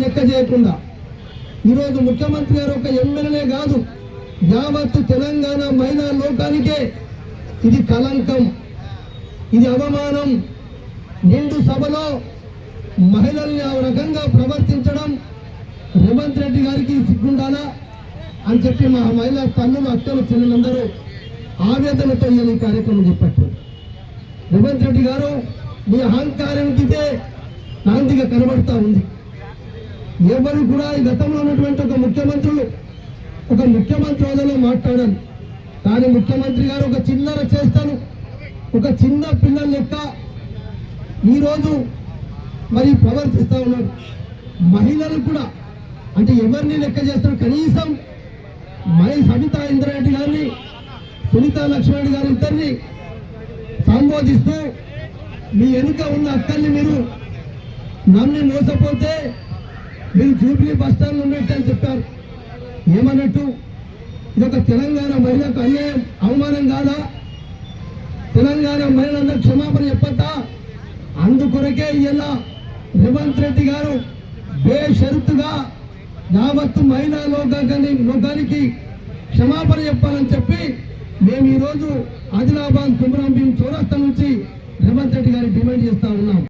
లెక్క చేయకుండా. ఈరోజు ముఖ్యమంత్రి గారు ఒక ఎమ్మెల్యే కాదు యావత్తు తెలంగాణ మైనా లోకానికే ఇది కలంకం ఇది అవమానం. నిండు సభలో మహిళల్ని ఆ రకంగా ప్రభావం రేవంత్ రెడ్డి గారికి సిగ్గుండాలా అని చెప్పి మా మహిళా తల్లులు అక్కలు చెల్లెలందరూ ఆవేదనతో ఈ కార్యక్రమం చెప్పట్టు రేవంత్ రెడ్డి గారు మీ అహంకారానికి కాంతిగా నాందిగా కనబడతా ఉంది. ఎవరు కూడా ఈ గతంలో ఉన్నటువంటి ఒక ముఖ్యమంత్రులు ఒక ముఖ్యమంత్రి హోదాలో మాట్లాడాలి. కానీ ముఖ్యమంత్రి గారు ఒక చిన్నర చేస్తాను ఒక చిన్న పిల్లల లెక్క ఈరోజు మరి ప్రవర్తిస్తూ ఉన్నారు. మహిళలు కూడా అంటే ఎవరిని లెక్క చేస్తారు? కనీసం మై సవితా ఇంద్రారెడ్డి గారిని సునీత లక్ష్మణ్ గారి ఇద్దరిని సంబోధిస్తూ మీ వెనుక ఉన్న అక్కల్ని మీరు నమ్మి మోసపోతే మీరు జూబ్లీ బస్ ఉన్నట్టు అని చెప్పారు. ఏమన్నట్టు? ఇది ఒక తెలంగాణ మహిళకు అన్యాయం అవమానం కాదా? తెలంగాణ మహిళలందరూ క్షమాపణ చెప్పద్దా? అందుకొరకే ఇలా రేవంత్ రెడ్డి గారు బేషరతుగా యావత్తు మహిళా లోకాన్ని లోకానికి క్షమాపణ చెప్పాలని చెప్పి మేము ఈరోజు ఆదిలాబాద్ కుమరం భీం చౌరస్తా నుంచి రేవంత్ రెడ్డి గారికి డిమాండ్ చేస్తా ఉన్నాం.